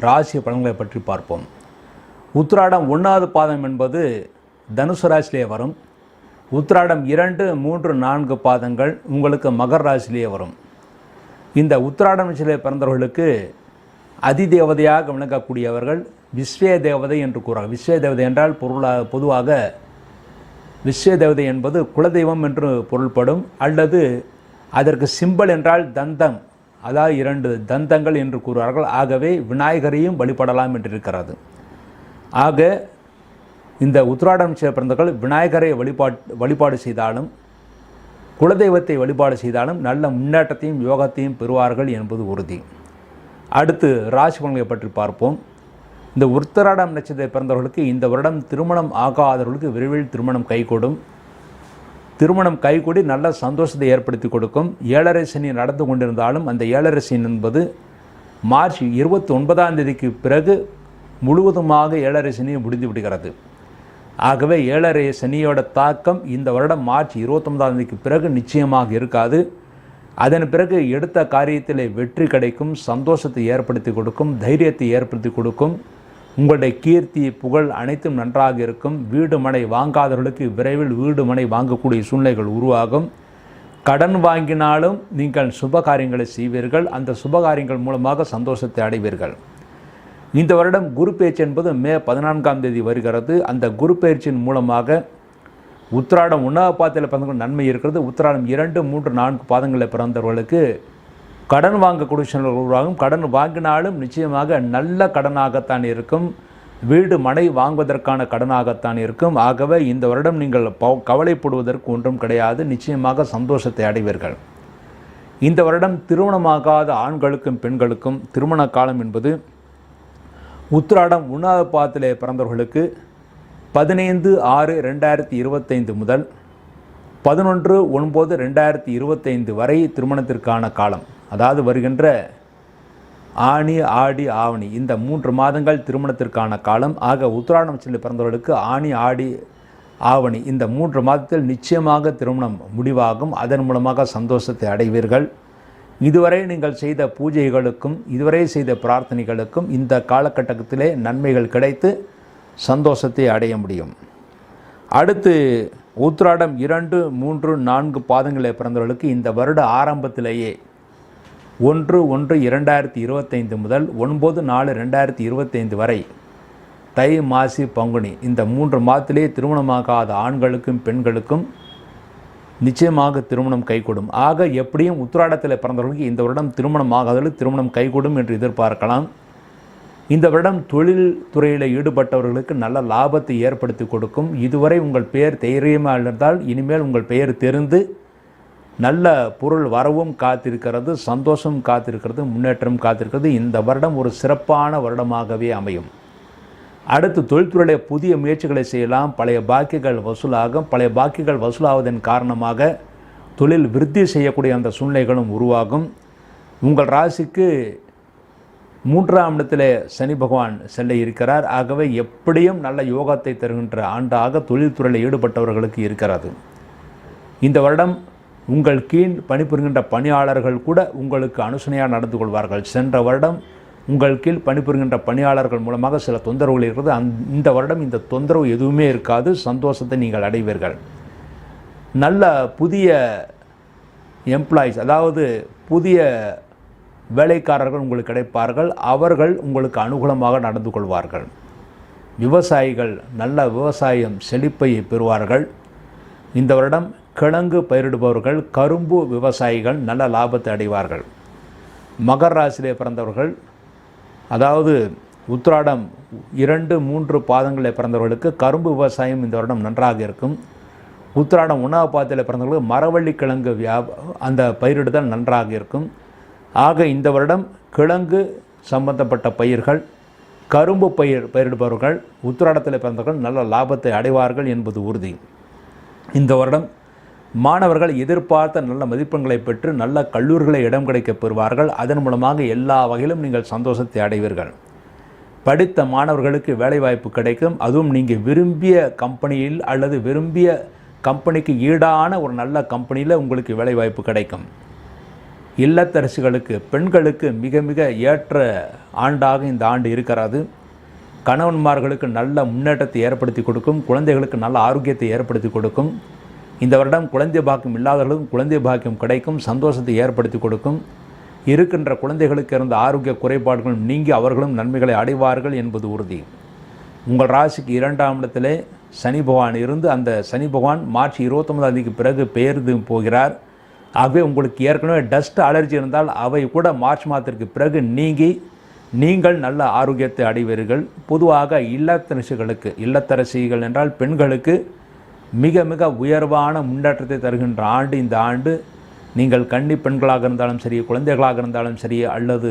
ராசி பலன்களை பற்றி பார்ப்போம். உத்ராடம் ஒன்றாவது பாதம் என்பது தனுசு ராசியிலே வரும். உத்ராடம் இரண்டு மூன்று நான்கு பாதங்கள் உங்களுக்கு மகர் ராசியிலே வரும். இந்த உத்ராடம் ராசியிலே பிறந்தவர்களுக்கு அதிதேவதையாக விளங்கக்கூடியவர்கள் விஸ்வே தேவதை என்று கூறாங்க. விஸ்வே தேவதை என்றால் பொருளாக பொதுவாக விஸ்வே தேவதை என்பது குலதெய்வம் என்று பொருள்படும் அல்லது அதற்கு சிம்பல் என்றால் தந்தம் அதாவது இரண்டு தந்தங்கள் என்று கூறுவார்கள். ஆகவே விநாயகரையும் வழிபடலாம் என்று இருக்கிறது. ஆக இந்த உத்ராடம் பிறந்தவர்கள் விநாயகரை வழிபாட் வழிபாடு செய்தாலும் குலதெய்வத்தை வழிபாடு செய்தாலும் நல்ல முன்னேற்றத்தையும் யோகத்தையும் பெறுவார்கள் என்பது உறுதி. அடுத்து ராசி பலன்களை பற்றி பார்ப்போம். இந்த உத்தராடம் நட்சத்திர பிறந்தவர்களுக்கு இந்த வருடம் திருமணம் ஆகாதவர்களுக்கு விரைவில் திருமணம் கைகூடும். திருமணம் கைகூடி நல்ல சந்தோஷத்தை ஏற்படுத்தி கொடுக்கும். ஏழரை சனி நடந்து கொண்டிருந்தாலும் அந்த ஏழரை சனி என்பது மார்ச் இருபத்தி ஒன்பதாம் தேதிக்கு பிறகு முழுவதுமாக ஏழரை சனி முடிந்து விடுகிறது. ஆகவே ஏழரை சனியோட தாக்கம் இந்த வருடம் மார்ச் இருபத்தொன்பதாம் தேதிக்கு பிறகு நிச்சயமாக இருக்காது. அதன் பிறகு எடுத்த காரியத்தில் வெற்றி கிடைக்கும் சந்தோஷத்தை ஏற்படுத்தி கொடுக்கும் தைரியத்தை ஏற்படுத்தி கொடுக்கும். உங்களுடைய கீர்த்தி புகழ் அனைத்தும் நன்றாக இருக்கும். வீடு மனை வாங்காதவர்களுக்கு விரைவில் வீடு மனை வாங்கக்கூடிய சூழ்நிலைகள் உருவாகும். கடன் வாங்கினாலும் நீங்கள் சுபகாரியங்களை செய்வீர்கள். அந்த சுபகாரியங்கள் மூலமாக சந்தோஷத்தை அடைவீர்கள். இந்த வருடம் குரு பயிற்சி என்பது மே பதினான்காம் தேதி வருகிறது. அந்த குரு பயிற்சியின் மூலமாக உத்திராடம் உணவு பாதையில் பிறந்தவர்கள் நன்மை இருக்கிறது. உத்திராடம் இரண்டு மூன்று நான்கு பாதங்களில் பிறந்தவர்களுக்கு கடன் வாங்கக்கூடிய சூழ்நிலை உருவாகும். கடன் வாங்கினாலும் நிச்சயமாக நல்ல கடனாகத்தான் இருக்கும். வீடு மனை வாங்குவதற்கான கடனாகத்தான் இருக்கும். ஆகவே இந்த வருடம் நீங்கள் கவலைப்படுவதற்கு ஒன்றும் கிடையாது. நிச்சயமாக சந்தோஷத்தை அடைவீர்கள். இந்த வருடம் திருமணமாகாத ஆண்களுக்கும் பெண்களுக்கும் திருமண காலம் என்பது உத்திராடம் உண்ணாத பாதத்திலே பிறந்தவர்களுக்கு பதினைந்து ஆறு ரெண்டாயிரத்தி இருபத்தைந்து முதல் பதினொன்று ஒன்பது ரெண்டாயிரத்தி இருபத்தைந்து வரை திருமணத்திற்கான காலம். அதாவது வருகின்ற ஆணி ஆடி ஆவணி. இந்த மூன்று மாதங்கள் திருமணத்திற்கான காலம். ஆக உத்தராயணம் சொல்லி பிறந்தவர்களுக்கு ஆணி ஆடி ஆவணி. இந்த மூன்று மாதத்தில் நிச்சயமாக திருமணம் முடிவாகும். அதன் மூலமாக சந்தோஷத்தை அடைவீர்கள். இதுவரை நீங்கள் செய்த பூஜைகளுக்கும் இதுவரை செய்த பிரார்த்தனைகளுக்கும் இந்த காலகட்டத்திலே நன்மைகள் கிடைத்து சந்தோஷத்தை அடைய முடியும். அடுத்து உத்திராடம் இரண்டு மூன்று நான்கு பாதங்களை பிறந்தவர்களுக்கு இந்த வருட ஆரம்பத்திலேயே ஒன்று ஒன்று இரண்டாயிரத்தி இருபத்தைந்து முதல் ஒன்பது நாலு ரெண்டாயிரத்தி இருபத்தைந்து வரை தை மாசி பங்குனி. இந்த மூன்று மாதத்திலே திருமணமாகாத ஆண்களுக்கும் பெண்களுக்கும் நிச்சயமாக திருமணம் கைகூடும். ஆக எப்படியும் உத்திராடத்தில் பிறந்தவர்களுக்கு இந்த வருடம் திருமணம் ஆகாதவர்கள் திருமணம் கைகூடும் என்று எதிர்பார்க்கலாம். இந்த வருடம் தொழில் துறையில் ஈடுபட்டவர்களுக்கு நல்ல லாபத்தை ஏற்படுத்தி கொடுக்கும். இதுவரை உங்கள் பெயர் தைரியமாக இருந்தால் இனிமேல் உங்கள் பெயர் தெரிந்து நல்ல பொருள் வரவும் காத்திருக்கிறது சந்தோஷம் காத்திருக்கிறது முன்னேற்றம் காத்திருக்கிறது. இந்த வருடம் ஒரு சிறப்பான வருடமாகவே அமையும். அடுத்து தொழில்துறையிலே புதிய முயற்சிகளை செய்யலாம். பழைய பாக்கிகள் வசூலாகும். பழைய பாக்கிகள் வசூலாவதன் காரணமாக தொழில் விருத்தி செய்யக்கூடிய அந்த சூழ்நிலைகளும் உருவாகும். உங்கள் ராசிக்கு மூன்றாம் இடத்தில் சனி பகவான் செல்ல இருக்கிறார். ஆகவே எப்படியும் நல்ல யோகத்தை தருகின்ற ஆண்டாக தொழில்துறையில் ஈடுபட்டவர்களுக்கு இருக்கிறது. இந்த வருடம் உங்கள் கீழ் பணிபுரிகின்ற பணியாளர்கள் கூட உங்களுக்கு அனுசனையாக நடந்து கொள்வார்கள். சென்ற வருடம் உங்கள் கீழ் பணிபுரிகின்ற பணியாளர்கள் மூலமாக சில தொந்தரவுகள் இருக்கிறது. அந் இந்த வருடம் இந்த தொந்தரவு எதுவுமே இருக்காது. சந்தோஷத்தை நீங்கள் அடைவீர்கள். நல்ல புதிய எம்ப்ளாயிஸ் அதாவது புதிய வேலைக்காரர்கள் உங்களுக்கு கிடைப்பார்கள். அவர்கள் உங்களுக்கு அனுகூலமாக நடந்து கொள்வார்கள். விவசாயிகள் நல்ல விவசாயம் செழிப்பை பெறுவார்கள். இந்த வருடம் கிழங்கு பயிரிடுபவர்கள் கரும்பு விவசாயிகள் நல்ல லாபத்தை அடைவார்கள். மகர ராசியிலே பிறந்தவர்கள் அதாவது உத்திராடம் இரண்டு மூன்று பாதங்களில் பிறந்தவர்களுக்கு கரும்பு விவசாயம் இந்த வருடம் நன்றாக இருக்கும். உத்திராடம் உணவு பாதத்தில் பிறந்தவர்களுக்கு மரவள்ளி கிழங்கு வியா அந்த பயிரிடுதல் நன்றாக இருக்கும். ஆக இந்த வருடம் கிழங்கு சம்பந்தப்பட்ட பயிர்கள் கரும்பு பயிர் பயிரிடுபவர்கள் உத்திராடத்தில் பிறந்தவர்கள் நல்ல லாபத்தை அடைவார்கள் என்பது உறுதி. இந்த வருடம் மாணவர்கள் எதிர்பார்த்த நல்ல மதிப்பெண்களை பெற்று நல்ல கல்லூரிகளை இடம் கிடைக்கப் பெறுவார்கள். அதன் மூலமாக எல்லா வகையிலும் நீங்கள் சந்தோஷத்தை அடைவீர்கள். படித்த மாணவர்களுக்கு வேலைவாய்ப்பு கிடைக்கும். அதுவும் நீங்கள் விரும்பிய கம்பெனியில் அல்லது விரும்பிய கம்பெனிக்கு ஈடான ஒரு நல்ல கம்பெனியில் உங்களுக்கு வேலைவாய்ப்பு கிடைக்கும். இல்லத்தரசிகளுக்கு பெண்களுக்கு மிக மிக ஏற்ற ஆண்டாக இந்த ஆண்டு இருக்கிறது. கணவன்மார்களுக்கு நல்ல முன்னேற்றத்தை ஏற்படுத்தி கொடுக்கும். குழந்தைகளுக்கு நல்ல ஆரோக்கியத்தை ஏற்படுத்தி கொடுக்கும். இந்த வருடம் குழந்தை பாக்கியம் இல்லாதவர்களுக்கும் குழந்தை பாக்கியம் கிடைக்கும் சந்தோஷத்தை ஏற்படுத்தி கொடுக்கும். இருக்கின்ற குழந்தைகளுக்கு இருந்த ஆரோக்கிய குறைபாடுகளும் நீங்கி அவர்களும் நன்மைகளை அடைவார்கள் என்பது உறுதி. உங்கள் ராசிக்கு இரண்டாம் இடத்திலே சனி பகவான் இருந்து அந்த சனி பகவான் மார்ச் இருபத்தொன்பதாம் தேதிக்கு பிறகு பெயர்ந்து போகிறார். ஆகவே உங்களுக்கு ஏற்கனவே டஸ்ட் அலர்ஜி இருந்தால் அவை கூட மார்ச் மாதத்திற்கு பிறகு நீங்கி நீங்கள் நல்ல ஆரோக்கியத்தை அடைவீர்கள். பொதுவாக இல்லத்தரசிகளுக்கு இல்லத்தரசிகள் என்றால் பெண்களுக்கு மிக மிக உயர்வான முன்னேற்றத்தை தருகின்ற ஆண்டு இந்த ஆண்டு. நீங்கள் கன்னி பெண்களாக இருந்தாலும் சரி குழந்தைகளாக இருந்தாலும் சரி அல்லது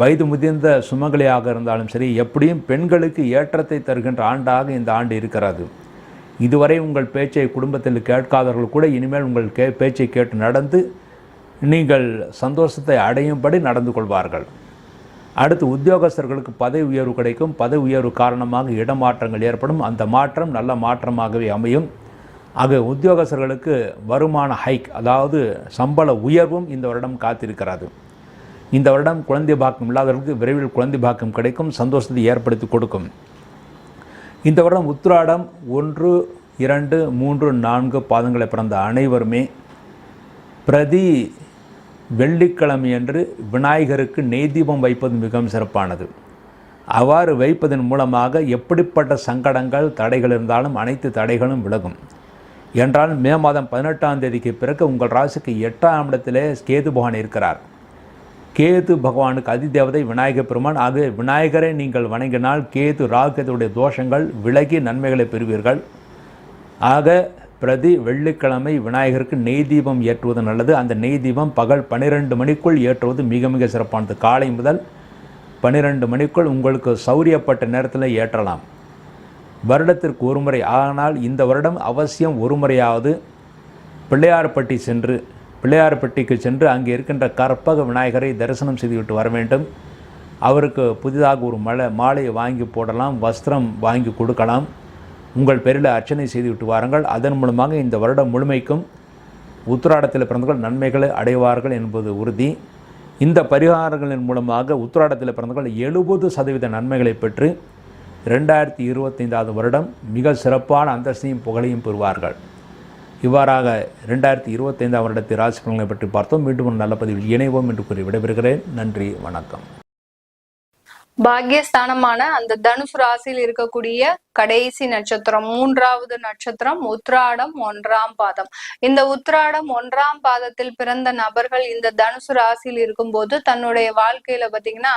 வயது முதிர்ந்த சுமங்கலியாக இருந்தாலும் சரி எப்படியும் பெண்களுக்கு ஏற்றத்தை தருகின்ற ஆண்டாக இந்த ஆண்டு இருக்கிறது. இதுவரை உங்கள் பேச்சை குடும்பத்தில் கேட்காதவர்கள் கூட இனிமேல் உங்கள் கே பேச்சை கேட்டு நடந்து நீங்கள் சந்தோஷத்தை அடையும்படி நடந்து கொள்வார்கள். அடுத்து உத்தியோகஸ்தர்களுக்கு பதவி உயர்வு கிடைக்கும். பதவி உயர்வு காரணமாக இடமாற்றங்கள் ஏற்படும். அந்த மாற்றம் நல்ல மாற்றமாகவே அமையும். ஆக உத்தியோகஸ்தர்களுக்கு வருமான ஹைக் அதாவது சம்பள உயர்வும் இந்த வருடம் காத்திருக்கிறது. இந்த வருடம் குழந்தை பாக்கம் இல்லாதவர்களுக்கு விரைவில் குழந்தை பாக்கம் கிடைக்கும். சந்தோஷத்தை ஏற்படுத்தி கொடுக்கும். இந்த வருடம் உத்திராடம் ஒன்று இரண்டு மூன்று நான்கு பாதங்களை பிறந்த அனைவருமே பிரதி வெள்ளிக்கிழமையன்று விநாயகருக்கு நெய் தீபம் வைப்பது மிகவும் சிறப்பானது. அவ்வாறு வைப்பதன் மூலமாக எப்படிப்பட்ட சங்கடங்கள் தடைகள் இருந்தாலும் அனைத்து தடைகளும் விலகும். என்றால் மே மாதம் பதினெட்டாம் தேதிக்கு பிறகு உங்கள் ராசிக்கு எட்டாம் இடத்திலே கேது பகவான் இருக்கிறார். கேது பகவானுக்கு அதிதேவதை விநாயகர் பெருமான். அது விநாயகரை நீங்கள் வணங்கினால் கேது ராகத்துடைய தோஷங்கள் விலகி நன்மைகளை பெறுவீர்கள். ஆக பிரதி வெள்ளிக்கிழமை விநாயகருக்கு நெய் தீபம் ஏற்றுவது நல்லது. அந்த நெய் தீபம் பகல் பன்னிரெண்டு மணிக்குள் ஏற்றுவது மிக மிக சிறப்பானது. காலை முதல் பன்னிரெண்டு மணிக்குள் உங்களுக்கு சௌரியப்பட்ட நேரத்தில் ஏற்றலாம். வருடத்திற்கு ஒரு முறை. ஆனால் இந்த வருடம் அவசியம் ஒரு முறையாவது பிள்ளையார்பட்டி சென்று பிள்ளையார்பட்டிக்கு சென்று அங்கே இருக்கின்ற கற்பக விநாயகரை தரிசனம் செய்துவிட்டு வர வேண்டும். அவருக்கு புதிதாக ஒரு மலை மாலையை வாங்கி போடலாம் வஸ்திரம் வாங்கி கொடுக்கலாம். உங்கள் பேரில் அர்ச்சனை செய்துவிட்டு வாருங்கள். அதன் மூலமாக இந்த வருடம் முழுமைக்கும் உத்திராடத்தில் பிறந்தவர்கள் நன்மைகளை அடைவார்கள் என்பது உறுதி. இந்த பரிகாரங்களின் மூலமாக உத்திராடத்தில் பிறந்தவர்கள் எழுபது சதவீத நன்மைகளை பெற்று ரெண்டாயிரத்தி இருபத்தைந்தாவது வருடம் மிக சிறப்பான அந்தஸ்தையும் புகழையும் பெறுவார்கள். இவ்வாறாக ரெண்டாயிரத்தி இருபத்தைந்தாம் வருடத்தை ராசி பலன்களை பற்றி பார்த்தோம். மீண்டும் ஒரு நல்ல பதிவில் இணைவோம் என்று கூறி விடைபெறுகிறேன். நன்றி வணக்கம். பாக்கியஸ்தானமான அந்த தனுசு ராசியில் இருக்கக்கூடிய கடைசி நட்சத்திரம் மூன்றாவது நட்சத்திரம் உத்ராடம் ஒன்றாம் பாதம். இந்த உத்ராடம் ஒன்றாம் பாதத்தில் பிறந்த நபர்கள் இந்த தனுசு ராசியில் இருக்கும்போது தன்னுடைய வாழ்க்கையில பாத்தீங்கன்னா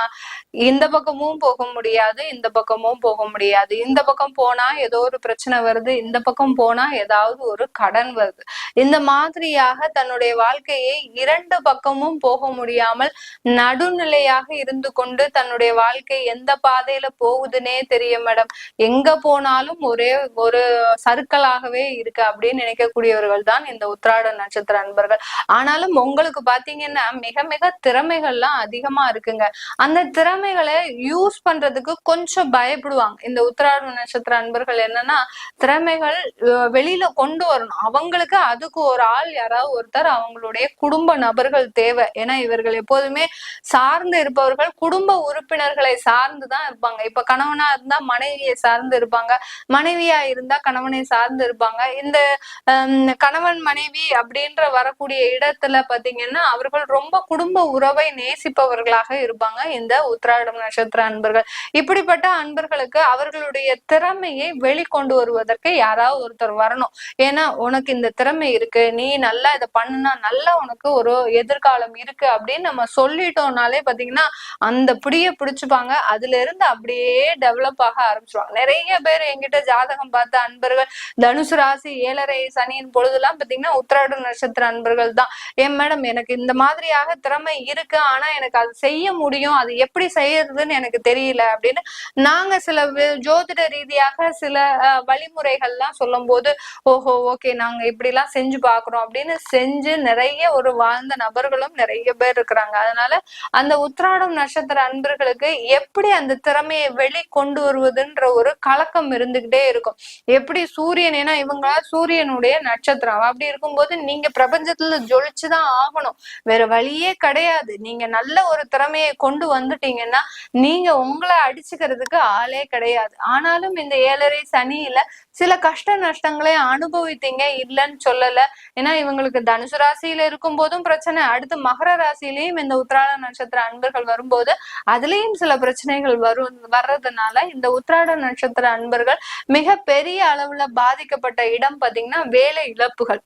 இந்த பக்கமும் போக முடியாது இந்த பக்கமும் போக முடியாது. இந்த பக்கம் போனா ஏதோ ஒரு பிரச்சனை வருது இந்த பக்கம் போனா ஏதாவது ஒரு கடன் வருது. இந்த மாதிரியாக தன்னுடைய வாழ்க்கையை இரண்டு பக்கமும் போக முடியாமல் நடுநிலையாக இருந்து கொண்டு தன்னுடைய வாழ்க்கை எந்த பாதையில போகுதுன்னே தெரியும் மேடம் எங்க போனாலும் ஒரே ஒரு சர்க்கிளாகவே இருக்கு அப்படின்னு நினைக்கக்கூடியவர்கள் தான் இந்த உத்ராட நட்சத்திர அன்பர்கள். ஆனாலும் உங்களுக்கு பாத்தீங்கன்னா மிக மிக திறமைகள்லாம் அதிகமா இருக்குங்க. அந்த திறமைகளை யூஸ் பண்றதுக்கு கொஞ்சம் பயப்படுவாங்க. இந்த உத்ராட நட்சத்திர அன்பர்கள் என்னன்னா திறமைகள் வெளியில கொண்டு வரணும். அவங்களுக்கு அதுக்கு ஒரு ஆள் யாராவது ஒருத்தர் அவங்களுடைய குடும்ப நபர்கள் தேவை. ஏன்னா இவர்கள் எப்போதுமே சார்ந்து இருப்பவர்கள் குடும்ப உறுப்பினர்களை சார்ந்துதான் இருப்பாங்க. இப்ப கணவனா இருந்தா மனைவியை சார்ந்து இருப்பாங்க. மனைவியா இருந்தா கணவனை சார்ந்து இருப்பாங்க. இந்த கணவன் மனைவி அப்படின்ற வரக்கூடிய இடத்துல பாத்தீங்கன்னா அவர்கள் ரொம்ப குடும்ப உறவை நேசிப்பவர்களாக இருப்பாங்க இந்த உத்திராடம் நட்சத்திர அன்பர்கள். இப்படிப்பட்ட அன்பர்களுக்கு அவர்களுடைய திறமையை வெளிக்கொண்டு வருவதற்கு யாராவது ஒருத்தர் வரணும். ஏன்னா உனக்கு இந்த திறமை இருக்கு. நீ நல்லா இதை பண்ணுனா நல்லா உனக்கு ஒரு எதிர்காலம் இருக்கு அப்படின்னு நம்ம சொல்லிட்டோம்னாலே பாத்தீங்கன்னா அந்த பிடிய பிடிச்சுப்பாங்க. அதுல இருந்து அப்படியே டெவலப் ஆக ஆரம்பிச்சிருவாங்க. நிறைய பேர் என்கிட்ட ஜாதகம் பார்த்த அன்பர்கள் தனுசு ராசி ஏழரை சனியின் பொழுதெல்லாம் பாத்தீங்கன்னா உத்திராட நட்சத்திர அன்பர்கள் தான். ஏன் மேடம் எனக்கு இந்த மாதிரியாக திறமை இருக்கு. ஆனா எனக்கு அது செய்ய முடியும். அது எப்படி செய்யறதுன்னு எனக்கு தெரியல அப்படின்னு நாங்க சில ஜோதிட ரீதியாக சில வழிமுறைகள்லாம் சொல்லும் போது ஓஹோ ஓகே நாங்க இப்படி எல்லாம் செஞ்சு பாக்குறோம் அப்படின்னு செஞ்சு நிறைய ஒரு வாழ்ந்த நபர்களும் நிறைய பேர் இருக்கிறாங்க. அதனால அந்த உத்திராடம் நட்சத்திர அன்பர்களுக்கு எப்படி அந்த திறமையை வெளி கொண்டு வருவதுன்ற ஒரு கலக்கம் இருந்துகிட்டே இருக்கும். எப்படி சூரியன் ஏன்னா இவங்களா சூரியனுடைய நட்சத்திரம். அப்படி இருக்கும்போது நீங்க பிரபஞ்சத்துல ஜொலிச்சுதான் ஆகணும். வேற வழியே கிடையாது. நீங்க நல்ல ஒரு திறமையை கொண்டு வந்துட்டீங்கன்னா நீங்க உங்களை அடிச்சுக்கிறதுக்கு ஆளே கிடையாது. ஆனாலும் இந்த ஏழரை சனியில சில கஷ்ட நஷ்டங்களை அனுபவித்தீங்க. இல்லைன்னு சொல்லல. ஏன்னா இவங்களுக்கு தனுசு ராசியில இருக்கும் போதும் பிரச்சனை. அடுத்து மகர ராசியிலயும் இந்த உத்திராட நட்சத்திர அன்பர்கள் வரும்போது அதுலயும் சில பிரச்சனைகள் வரும் வர்றதுனால இந்த உத்திராட நட்சத்திர அன்பர்கள் மிக பெரிய அளவுல பாதிக்கப்பட்ட இடம் பாத்தீங்கன்னா வேலை இழப்புகள்.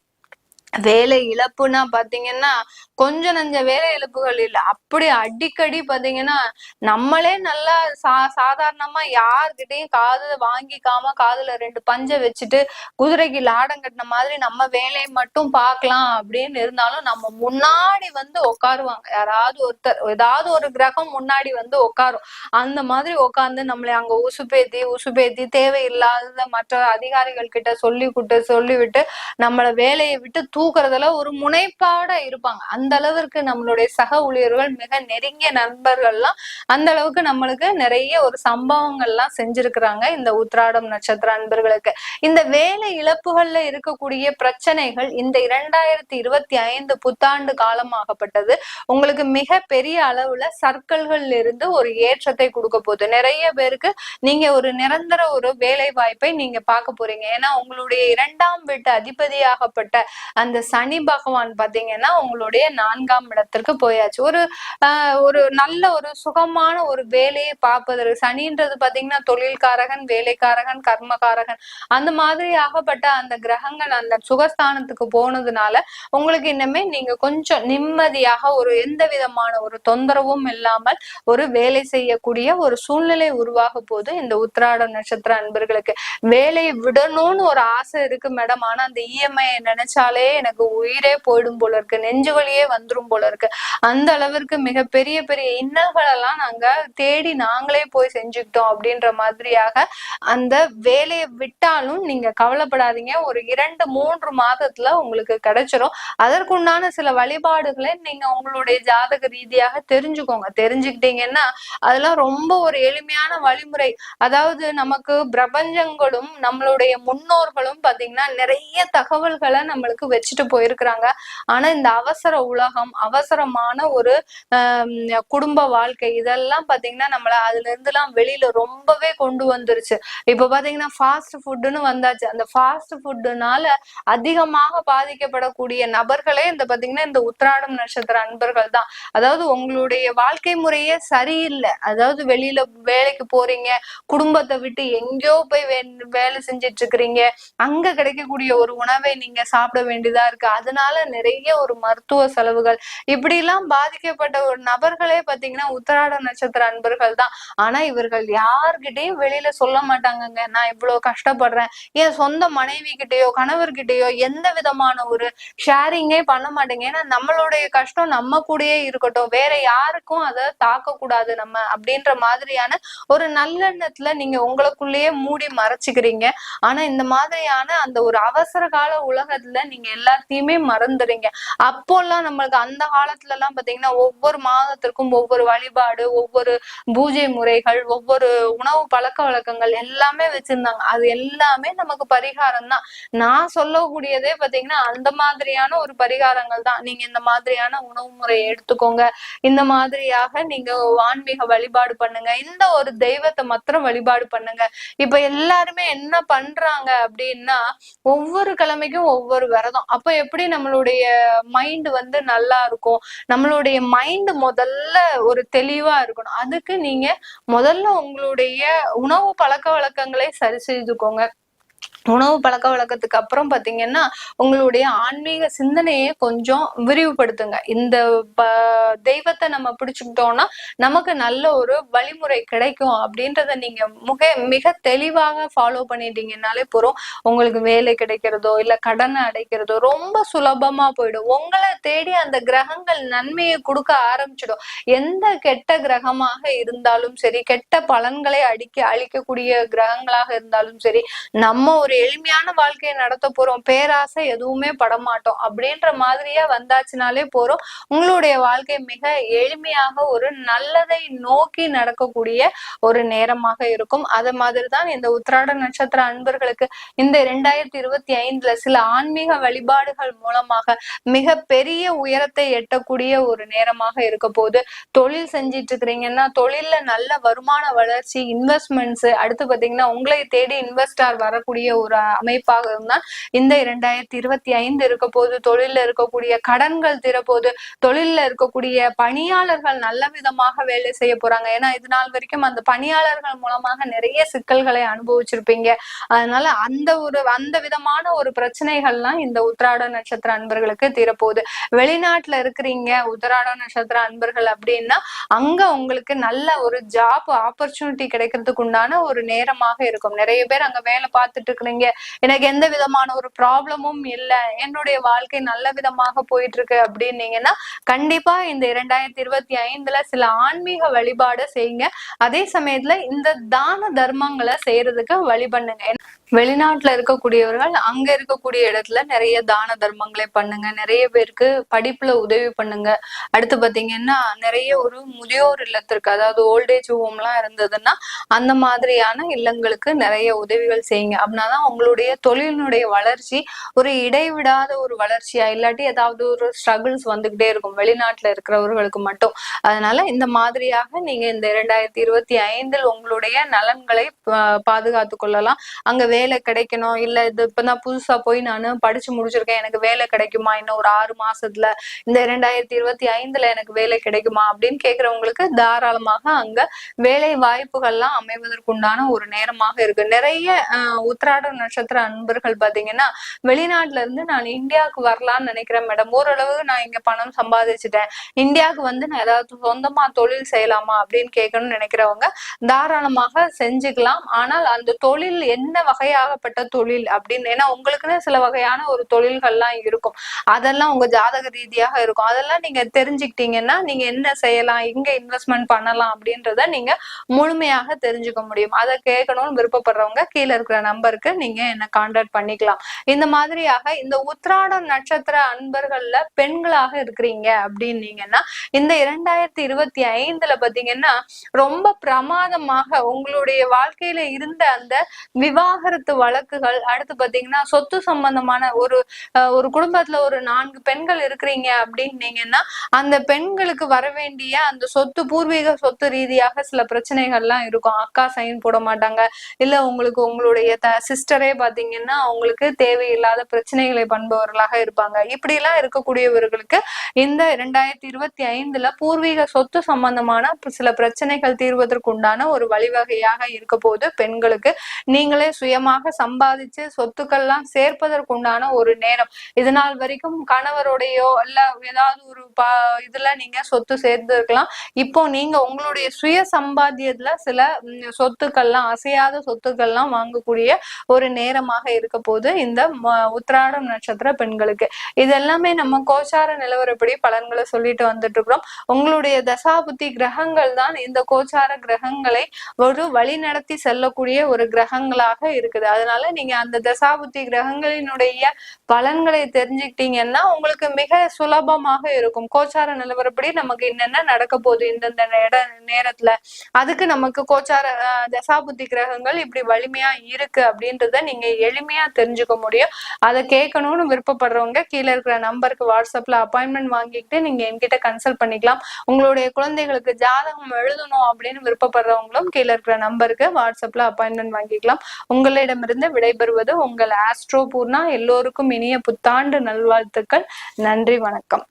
வேலை இழப்புனா பாத்தீங்கன்னா கொஞ்ச நஞ்ச வேலை இழப்புகள் இல்ல. அப்படி அடிக்கடி பாத்தீங்கன்னா நம்மளே நல்லா சா சாதாரணமா யார்கிட்டயும் காது வாங்கிக்காம காதுல ரெண்டு பஞ்சை வச்சுட்டு குதிரைக்கு லாடம் கட்டின மாதிரி நம்ம வேலையை மட்டும் பார்க்கலாம் அப்படின்னு இருந்தாலும் நம்ம முன்னாடி வந்து உட்காருவாங்க. யாராவது ஒருத்தர் ஏதாவது ஒரு கிரகம் முன்னாடி வந்து உட்காரும். அந்த மாதிரி உட்கார்ந்து நம்மளை அங்க உசுப்பேத்தி உசுப்பேத்தி தேவையில்லாத மற்ற அதிகாரிகள் கிட்ட சொல்லி விட்டு சொல்லிவிட்டு நம்மள வேலையை விட்டு தூக்குறதுல ஒரு முனைப்பாட இருப்பாங்க. அந்த அளவிற்கு நம்மளுடைய சக ஊழியர்கள் மிக நெருங்கிய நண்பர்கள்லாம் அந்த அளவுக்கு நம்மளுக்கு நிறைய ஒரு சம்பவங்கள்லாம் செஞ்சிருக்கிறாங்க. இந்த உத்ராடம் நட்சத்திர அன்பர்களுக்கு. இந்த வேலை இழப்புகள்ல இருக்கக்கூடிய பிரச்சனைகள் இந்த இரண்டாயிரத்தி இருபத்தி ஐந்து புத்தாண்டு காலமாகப்பட்டது உங்களுக்கு மிக பெரிய அளவுல சர்க்கிள்கள்ல இருந்து ஒரு ஏற்றத்தை கொடுக்க போகுது. நிறைய பேருக்கு நீங்க ஒரு நிரந்தர ஒரு வேலை வாய்ப்பை நீங்க பார்க்க போறீங்க. ஏன்னா உங்களுடைய இரண்டாம் வீட்டு அதிபதியாகப்பட்ட அந்த சனி பகவான் பாத்தீங்கன்னா உங்களுடைய நான்காம் இடத்திற்கு போயாச்சு. ஒரு ஒரு நல்ல ஒரு சுகமான ஒரு வேலையை பார்ப்பதற்கு சனின்றது பாத்தீங்கன்னா தொழில்காரகன் வேலைக்காரகன் கர்மகாரகன் அந்த மாதிரி ஆகப்பட்ட அந்த கிரகங்கள் அந்த சுகஸ்தானத்துக்கு போனதுனால உங்களுக்கு இன்னமே நீங்க கொஞ்சம் நிம்மதியாக ஒரு எந்த விதமான ஒரு தொந்தரவும் இல்லாமல் ஒரு வேலை செய்யக்கூடிய ஒரு சூழ்நிலை உருவாக போது இந்த உத்திராட நட்சத்திர அன்பர்களுக்கு வேலையை விடணும்னு ஒரு ஆசை இருக்கு மேடம். ஆனா அந்த இஎம்ஐ நினைச்சாலே எனக்கு உயிரே போயிடும் போல இருக்கு. நெஞ்சு வலியே வந்துரும் போல இருக்கு. அந்த அளவிற்கு மிக பெரிய பெரிய இன்னல்கள் எல்லாம் நாங்க தேடி நாங்களே போய் செஞ்சுக்கிட்டோம் அப்படின்ற மாதிரியாக அந்த வேலையை விட்டாலும் நீங்க கவலைப்படாதீங்க. ஒரு இரண்டு மூன்று மாதத்துல உங்களுக்கு கிடைச்சிரும். அதற்குண்டான சில வழிபாடுகளை நீங்க உங்களுடைய ஜாதக ரீதியாக தெரிஞ்சுக்கோங்க. தெரிஞ்சுக்கிட்டீங்கன்னா அதெல்லாம் ரொம்ப ஒரு எளிமையான வழிமுறை. அதாவது நமக்கு பிரபஞ்சங்களும் நம்மளுடைய முன்னோர்களும் பாத்தீங்கன்னா நிறைய தகவல்களை நம்மளுக்கு வச்சு வச்சுட்டு போயிருக்கிறாங்க. ஆனா இந்த அவசர உலகம் அவசரமான ஒரு குடும்ப வாழ்க்கை இதெல்லாம் பாத்தீங்கன்னா நம்மள அதுல இருந்து எல்லாம் வெளியில ரொம்பவே கொண்டு வந்துருச்சு. இப்ப பாத்தீங்கன்னா ஃபாஸ்ட் ஃபுட்டுன்னு வந்தாச்சு. அந்த ஃபாஸ்ட் ஃபுட்டுனால அதிகமாக பாதிக்கப்படக்கூடிய நபர்களே இந்த பாத்தீங்கன்னா இந்த உத்திராடம் நட்சத்திர அன்பர்கள் தான். அதாவது உங்களுடைய வாழ்க்கை முறையே சரியில்லை. அதாவது வெளியில வேலைக்கு போறீங்க குடும்பத்தை விட்டு எங்கேயோ போய் வேலை செஞ்சுட்டு இருக்கிறீங்க அங்க கிடைக்கக்கூடிய ஒரு உணவை நீங்க சாப்பிட வேண்டியது வேண்டியதா இருக்கு. அதனால நிறைய ஒரு மருத்துவ செலவுகள். இப்படி எல்லாம் பாதிக்கப்பட்ட ஒரு நபர்களே பாத்தீங்கன்னா உத்தராட நட்சத்திர அன்பர்கள் தான். ஆனா இவர்கள் யார்கிட்டயும் வெளியில சொல்ல மாட்டாங்கங்க. நான் இவ்வளவு கஷ்டப்படுறேன். என் சொந்த மனைவி கிட்டயோ கணவர்கிட்டயோ எந்த விதமான ஒரு ஷேரிங்கே பண்ண மாட்டேங்க. ஏன்னா நம்மளுடைய கஷ்டம் நம்ம கூடயே இருக்கட்டும். வேற யாருக்கும் அதை தாக்க கூடாது நம்ம அப்படின்ற மாதிரியான ஒரு நல்லெண்ணத்துல நீங்க உங்களுக்குள்ளேயே மூடி மறைச்சுக்கிறீங்க. ஆனா இந்த மாதிரியான அந்த ஒரு அவசர கால உலகத்துல நீங்க எல்லாத்தையுமே மறந்துடுறீங்க. அப்போல்லாம் நம்மளுக்கு அந்த காலத்துல எல்லாம் பாத்தீங்கன்னா ஒவ்வொரு மாதத்திற்கும் ஒவ்வொரு வழிபாடு ஒவ்வொரு பூஜை முறைகள் ஒவ்வொரு உணவு பழக்க வழக்கங்கள் எல்லாமே வச்சிருந்தாங்க. அது எல்லாமே நமக்கு பரிகாரம் தான் நான் சொல்லக்கூடியதே பாத்தீங்கன்னா அந்த மாதிரியான ஒரு பரிகாரங்கள் தான். நீங்க இந்த மாதிரியான உணவு முறையை எடுத்துக்கோங்க. இந்த மாதிரியாக நீங்க ஆன்மீக வழிபாடு பண்ணுங்க. இந்த ஒரு தெய்வத்தை மாத்திரம் வழிபாடு பண்ணுங்க. இப்ப எல்லாருமே என்ன பண்றாங்க அப்படின்னா ஒவ்வொரு கிழமைக்கும் ஒவ்வொரு விரதம். அப்ப எப்படி நம்மளுடைய மைண்ட் வந்து நல்லா இருக்கும்? நம்மளுடைய மைண்ட் முதல்ல ஒரு தெளிவா இருக்கணும். அதுக்கு நீங்க முதல்ல உங்களுடைய உணவு பழக்க வழக்கங்களை சரி செய்துக்கோங்க. உணவு பழக்க வழக்கத்துக்கு அப்புறம் பாத்தீங்கன்னா உங்களுடைய ஆன்மீக சிந்தனையை கொஞ்சம் விரிவுபடுத்துங்க. இந்த தெய்வத்தை நம்ம பிடிச்சுக்கிட்டோம்னா நமக்கு நல்ல ஒரு வழிமுறை கிடைக்கும் அப்படின்றத நீங்க மிக மிக தெளிவாக ஃபாலோ பண்ணிட்டீங்கன்னாலே போறோம் உங்களுக்கு வேலை கிடைக்கிறதோ இல்ல கடனை அடைக்கிறதோ ரொம்ப சுலபமா போயிடும். உங்களை தேடி அந்த கிரகங்கள் நன்மையை கொடுக்க ஆரம்பிச்சிடும். எந்த கெட்ட கிரகமாக இருந்தாலும் சரி கெட்ட பலன்களை அடிக்க அழிக்கக்கூடிய கிரகங்களாக இருந்தாலும் சரி நம்ம ஒரு எளிமையான வாழ்க்கையை நடத்த போறோம். பேராசை எதுவுமே படமாட்டோம். அப்படின்ற மாதிரியா வந்தாச்சுனாலே போறோம். உங்களுடைய வாழ்க்கை மிக எளிமையாக ஒரு நல்லதை நோக்கி நடக்கக்கூடிய ஒரு நேரமாக இருக்கும். அது மாதிரிதான் இந்த உத்திராட நட்சத்திர அன்பர்களுக்கு இந்த இரண்டாயிரத்தி இருபத்தி ஐந்துல சில ஆன்மீக வழிபாடுகள் மூலமாக மிக பெரிய உயரத்தை எட்டக்கூடிய ஒரு நேரமாக இருக்க போகுது. தொழில் செஞ்சிட்டு இருக்கிறீங்கன்னா தொழில்ல நல்ல வருமான வளர்ச்சி இன்வெஸ்ட்மெண்ட்ஸ் அடுத்து பாத்தீங்கன்னா உங்களை தேடி இன்வெஸ்டார் வரக்கூடிய ஒரு அமைப்பாக இருந்தால் இந்த இரண்டாயிரத்தி இருபத்தி ஐந்து இருக்க போது தொழில்ல இருக்கக்கூடிய கடன்கள் தீரப்போது தொழில்ல இருக்கக்கூடிய பணியாளர்கள் நல்ல விதமாக வேலை செய்ய போறாங்க. ஏன்னா இது நாள் வரைக்கும் அந்த பணியாளர்கள் மூலமாக நிறைய சிக்கல்களை அனுபவிச்சிருப்பீங்க. அதனால அந்த ஒரு அந்த விதமான ஒரு பிரச்சனைகள்லாம் இந்த உத்திராட நட்சத்திர அன்பர்களுக்கு தீரப்போகுது. வெளிநாட்டுல இருக்கிறீங்க உத்திராட நட்சத்திர அன்பர்கள் அப்படின்னா அங்க உங்களுக்கு நல்ல ஒரு ஜாப் ஆப்பர்ச்சுனிட்டி கிடைக்கிறதுக்கு உண்டான ஒரு நேரமாக இருக்கும். நிறைய பேர் அங்க வேலை பார்த்துட்டு இருக்கிறீங்க எனக்கு எந்த விதமான ஒரு ப்ராப்ளமும் இல்லை. என்னுடைய வாழ்க்கை நல்ல விதமாக போயிட்டு இருக்கு அப்படின்னீங்கன்னா கண்டிப்பா இந்த இரண்டாயிரத்தி இருபத்தி ஐந்துல சில ஆன்மீக வழிபாடு செய்யுங்க. அதே சமயத்துல இந்த தான தர்மங்களை செய்யறதுக்கு வழி பண்ணுங்க. வெளிநாட்டுல இருக்கக்கூடியவர்கள் அங்க இருக்கக்கூடிய இடத்துல நிறைய தான தர்மங்களை பண்ணுங்க. நிறைய பேருக்கு படிப்புல உதவி பண்ணுங்க. அடுத்து பாத்தீங்கன்னா நிறைய ஒரு முதியோர் இல்லத்திற்கு அதாவது ஓல்டேஜ் ஹோம் எல்லாம் இருந்ததுன்னா அந்த மாதிரியான இல்லங்களுக்கு நிறைய உதவிகள் செய்யுங்க. அப்படின்னாதான் உங்களுடைய தொழிலினுடைய வளர்ச்சி ஒரு இடைவிடாத ஒரு வளர்ச்சியா இல்லாட்டி ஏதாவது ஒரு ஸ்ட்ரகிள்ஸ் வந்துகிட்டே இருக்கும் வெளிநாட்டுல இருக்கிறவர்களுக்கு மட்டும். அதனால இந்த மாதிரியாக நீங்க இந்த இரண்டாயிரத்தி இருபத்தி ஐந்தில் உங்களுடைய நலன்களை பாதுகாத்து கொள்ளலாம். அங்க வேலை கிடைக்கணும். இல்ல இது இப்பதான் புதுசா போய் நான் படிச்சு முடிச்சிருக்கேன். எனக்கு வேலை கிடைக்குமா? இன்னும் ஒரு ஆறு மாசத்துல இந்த இரண்டாயிரத்தி இருபத்தி ஐந்துல எனக்கு வேலை கிடைக்குமா? அப்படின்னு கேக்குறவங்களுக்கு தாராளமாக அங்க வேலை வாய்ப்புகள்லாம் அமைவதற்குண்டான ஒரு நேரமாக இருக்கு. நிறைய உத்திராட நட்சத்திர அன்பர்கள் பாத்தீங்கன்னா வெளிநாட்டுல இருந்து நான் இந்தியாவுக்கு வரலாம்னு நினைக்கிறேன் மேடம். ஓரளவு நான் இங்க பணம் சம்பாதிச்சுட்டேன். இந்தியாவுக்கு வந்து நான் ஏதாவது சொந்தமா தொழில் செய்யலாமா அப்படின்னு கேட்கணும்னு நினைக்கிறவங்க தாராளமாக செஞ்சுக்கலாம். ஆனால் அந்த தொழில் என்ன வகையாகப்பட்ட தொழில் அப்படின்னு ஏன்னா உங்களுக்குன்னு சில வகையான ஒரு தொழில்கள்லாம் இருக்கும். அதெல்லாம் உங்க ஜாதக ரீதியாக இருக்கும். அதெல்லாம் நீங்க தெரிஞ்சுக்கிட்டீங்கன்னா நீங்க என்ன செய்யலாம் எங்க இன்வெஸ்ட்மெண்ட் பண்ணலாம் அப்படின்றத நீங்க முழுமையாக தெரிஞ்சுக்க முடியும். அதை கேட்கணும்னு விருப்பப்படுறவங்க கீழே இருக்கிற நம்பருக்கு நீங்க என்ன கான்டாக்ட் பண்ணிக்கலாம். இந்த மாதிரியாக இந்த உத்ராடம் நட்சத்திர அன்பர்கள்ல பெண்களாக இருக்கிறீங்க அப்படின்னீங்கன்னா இந்த இரண்டாயிரத்தி இருபத்தி ஐந்துல பாத்தீங்கன்னா ரொம்ப பிரமாதமாக உங்களுடைய வாழ்க்கையில இருந்த அந்த விவாகரத்து வழக்குகள் அடுத்து பாத்தீங்கன்னா சொத்து சம்பந்தமான ஒரு ஒரு குடும்பத்துல ஒரு நான்கு பெண்கள் இருக்கிறீங்க அப்படின்னீங்கன்னா அந்த பெண்களுக்கு வர வேண்டிய அந்த சொத்து பூர்வீக சொத்து ரீதியாக சில பிரச்சனைகள்லாம் இருக்கும். அக்கா சைன் போட மாட்டாங்க. இல்ல உங்களுக்கு உங்களுடைய த சிஸ்டரே பாத்தீங்கன்னா அவங்களுக்கு தேவையில்லாத பிரச்சனைகளை பண்பவர்களாக இருப்பாங்க. இப்படி எல்லாம் இருக்கக்கூடியவர்களுக்கு இந்த இரண்டாயிரத்தி இருபத்தி ஐந்துல பூர்வீக சொத்து சம்பந்தமான சில பிரச்சனைகள் தீர்வதற்கு உண்டான ஒரு வழிவகையாக இருக்க போது பெண்களுக்கு நீங்களே சுயமா அதிகமாக சம்பாதிச்சு சொத்துக்கள்லாம் சேர்ப்பதற்குண்டான ஒரு நேரம். இது நாள் வரைக்கும் கணவருடையோ இல்ல ஏதாவது ஒரு பா இதுல நீங்க சொத்து சேர்ந்திருக்கலாம் இப்போ நீங்க உங்களுடைய சுய சம்பாத்தியத்துல சில சொத்துக்கள்லாம் அசையாத சொத்துக்கள்லாம் வாங்கக்கூடிய ஒரு நேரமாக இருக்க போது இந்த உத்திராடம் நட்சத்திர பெண்களுக்கு. இது எல்லாமே நம்ம கோச்சார நிலவரப்படி பலன்களை சொல்லிட்டு வந்துட்டு இருக்கிறோம் உங்களுடைய தசாபுத்தி கிரகங்கள் தான் இந்த கோச்சார கிரகங்களை ஒரு வழி நடத்தி செல்லக்கூடிய ஒரு கிரகங்களாக இருக்கு இருக்குது. அதனால நீங்க அந்த தசாபுத்தி கிரகங்களினுடைய பலன்களை தெரிஞ்சுக்கிட்டீங்கன்னா உங்களுக்கு மிக சுலபமாக இருக்கும். கோச்சார நிலவரப்படி நமக்கு என்னென்ன நடக்க போகுது இந்தந்த இட நேரத்துல? அதுக்கு நமக்கு கோச்சார தசாபுத்தி கிரகங்கள் இப்படி வலிமையா இருக்கு அப்படின்றத நீங்க எளிமையா தெரிஞ்சுக்க முடியும். அதை கேட்கணும்னு விருப்பப்படுறவங்க கீழே இருக்கிற நம்பருக்கு வாட்ஸ்அப்ல அப்பாயின்மெண்ட் வாங்கிக்கிட்டு நீங்க என்கிட்ட கன்சல்ட் பண்ணிக்கலாம். உங்களுடைய குழந்தைகளுக்கு ஜாதகம் எழுதணும் அப்படின்னு விருப்பப்படுறவங்களும் கீழே இருக்கிற நம்பருக்கு வாட்ஸ்அப்ல அப்பாயின்மெண்ட் வாங்கிக்கலாம். உங்களிடமிருந்து விடைபெறுவது உங்கள் ஆஸ்ட்ரோ பூர்ணா. எல்லோருக்கும் இனிய புத்தாண்டு நல்வாழ்த்துக்கள். நன்றி வணக்கம்.